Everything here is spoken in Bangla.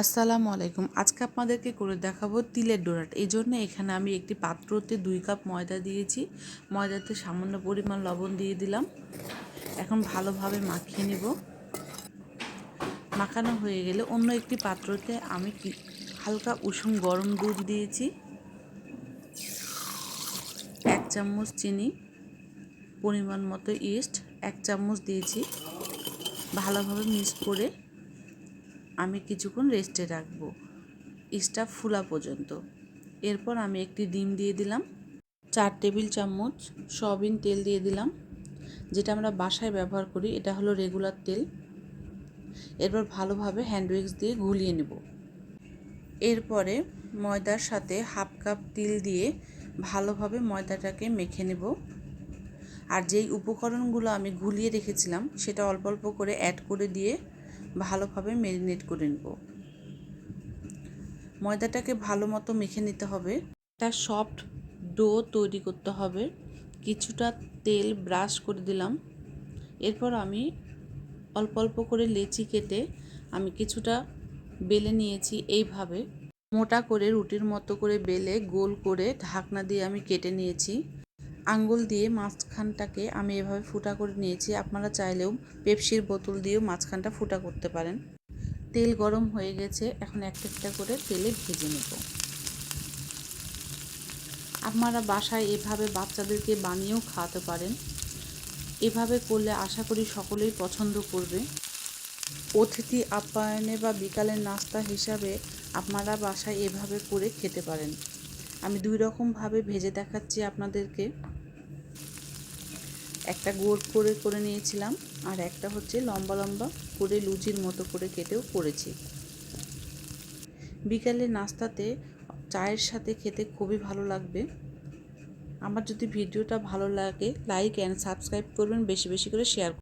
আসসালামু আলাইকুম। আজকে আপনাদেরকে করে দেখাবো তিলের ডোনাট এই জন্য এখানে আমি একটি পাত্রতে দুই কাপ ময়দা দিয়েছি। ময়দাতে সামান্য পরিমাণ লবণ দিয়ে দিলাম। এখন ভালোভাবে মাখিয়ে নেব। মাখানো হয়ে গেলে অন্য একটি পাত্রতে আমি হালকা উষুম গরম দুধ দিয়েছি। এক চামচ চিনি, পরিমাণ মতো ইস্ট, এক চামচ দিয়েছি। ভালোভাবে মিক্স করে আমি কিছুক্ষণ রেস্টে রাখব। স্টাফ ফুলা পর্যন্ত। এরপর আমি একটি ডিম দিয়ে দিলাম। চার টেবিল চামচ সয়াবিন তেল দিয়ে দিলাম, যেটা আমরা বাসায় ব্যবহার করি, এটা হলো রেগুলার তেল। এরপর ভালোভাবে হ্যান্ড উইক্স দিয়ে গুলিয়ে নেব। এরপরে ময়দার সাথে হাফ কাপ তিল দিয়ে ভালোভাবে ময়দাটাকে মেখে নেব। আর যেই উপকরণগুলো আমি গুলিয়ে রেখেছিলাম, সেটা অল্প অল্প করে অ্যাড করে দিয়ে ভালোভাবে মেরিনেট করে নেব। ময়দাটাকে ভালো মতো মেখে নিতে হবে। একটা সফট ডো তৈরি করতে হবে। কিছুটা তেল ব্রাশ করে দিলাম। এরপর আমি অল্প অল্প করে লেচি কেটে আমি কিছুটা বেলে নিয়েছি এইভাবে। মোটা করে রুটির মতো করে বেলে গোল করে ঢাকনা দিয়ে আমি কেটে নিয়েছি। আঙ্গুল দিয়ে মাঝখানটাকে আমি এভাবে ফুটা করে নিয়েছি। আপনারা চাইলেও পেপসির বোতল দিয়েও মাঝখানটা ফুটা করতে পারেন। তেল গরম হয়ে গেছে, এখন একটা একটা করে তেলে ভেজে নেব। আপনারা বাসায় এভাবে বাচ্চাদেরকে বানিয়েও খাওয়াতে পারেন। এভাবে করলে আশা করি সকলেই পছন্দ করবে। অতিথি আপ্যায়নে বা বিকালের নাস্তা হিসাবে আপনারা বাসায় এভাবে করে খেতে পারেন। আমি দুই রকমভাবে ভেজে দেখাচ্ছি আপনাদেরকে। একটা গোল করে করে নিয়েছিলাম, আর একটা হচ্ছে লম্বা লম্বা করে লুচির মতো করে কেটেও করেছি। বিকালে নাস্তাতে চায়ের সাথে খেতে খুবই ভালো লাগবে। আমার যদি ভিডিওটা ভালো লাগে লাইক অ্যান্ড সাবস্ক্রাইব করবেন, বেশি বেশি করে শেয়ার